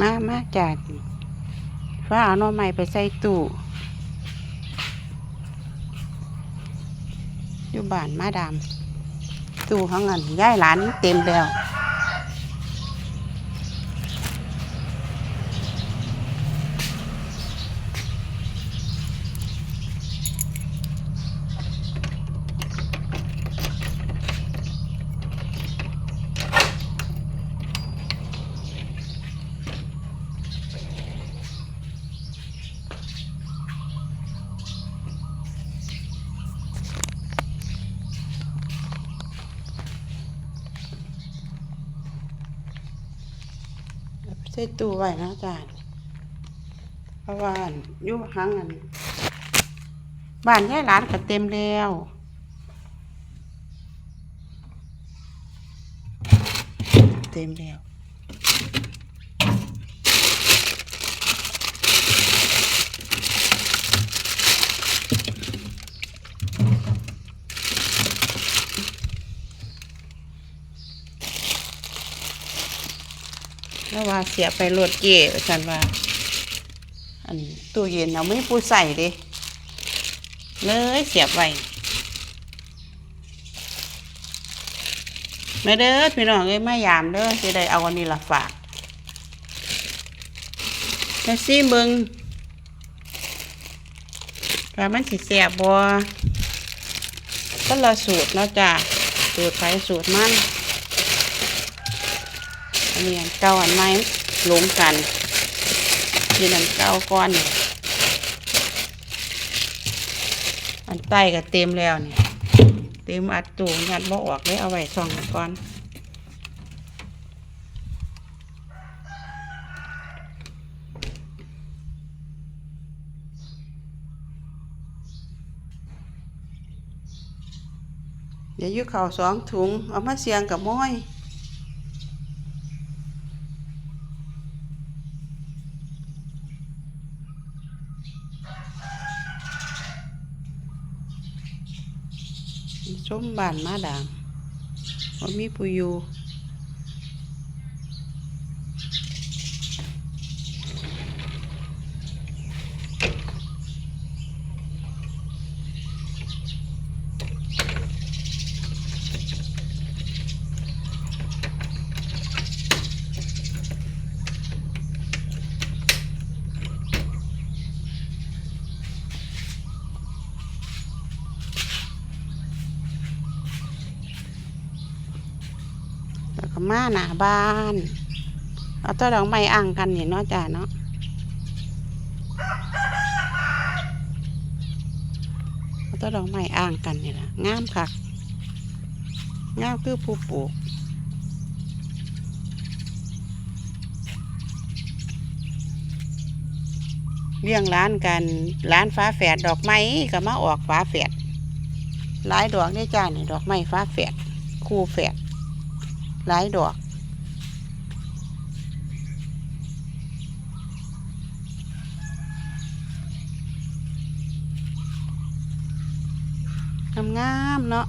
มามาจากฟ้าเอาหน่อไม้ไปใส่ตู้อยู่บ้านมาดามตู้เขาเงินย้ายหลานเต็มแล้ว ใส่ตู้ไว้นะอาจารย์เพราะว่าอยู่หังอันบ้านยายหลานก็เต็มแล้วเต็มแล้ว แล้วว่าเสียไปรถเก๋ฉันว่า อันตู้เย็นเอาไม่ปูใส่เด้เลยเสียบไว้มาเด้อพี่น้องเอ้ยมายามเด้อจะได้เอาอันนี้ละฝากแล้วซีเบิงว่ามันสิเสียบบ่ก็ละสูตรเนาะจ้ะสูตรไผสูตรมัน อันนี้อันเก่าอันใหม่หลงกันยืนอันเก่าก่อนนี่อันใต้ก็เต็มแล้วนี่เต็มอัดตูยัดบ่ออกเลยเอาไว้ช่องก่อนเดี๋ยวยุเข่าวสองถุง เอามาเสียงกับม้อย ชมบ้านมาดามว่ามีผู้อยู่ มาหน้าบ้านเอาตัวดอกไม้อ่างกันนี่เนาะจ้าเนาะเอาตัวดอกไม้อ่างกันนี่ล่ะงามคักงามคือผู้ปลูกเลี้ยงร้านกันร้านฟ้าแฝดดอกไม้ก็มาออกฟ้าแฝดหลายดอกได้จ้านี่ดอกไม้ฟ้าแฝดคู่แฝด หลายดอก งามๆเนาะ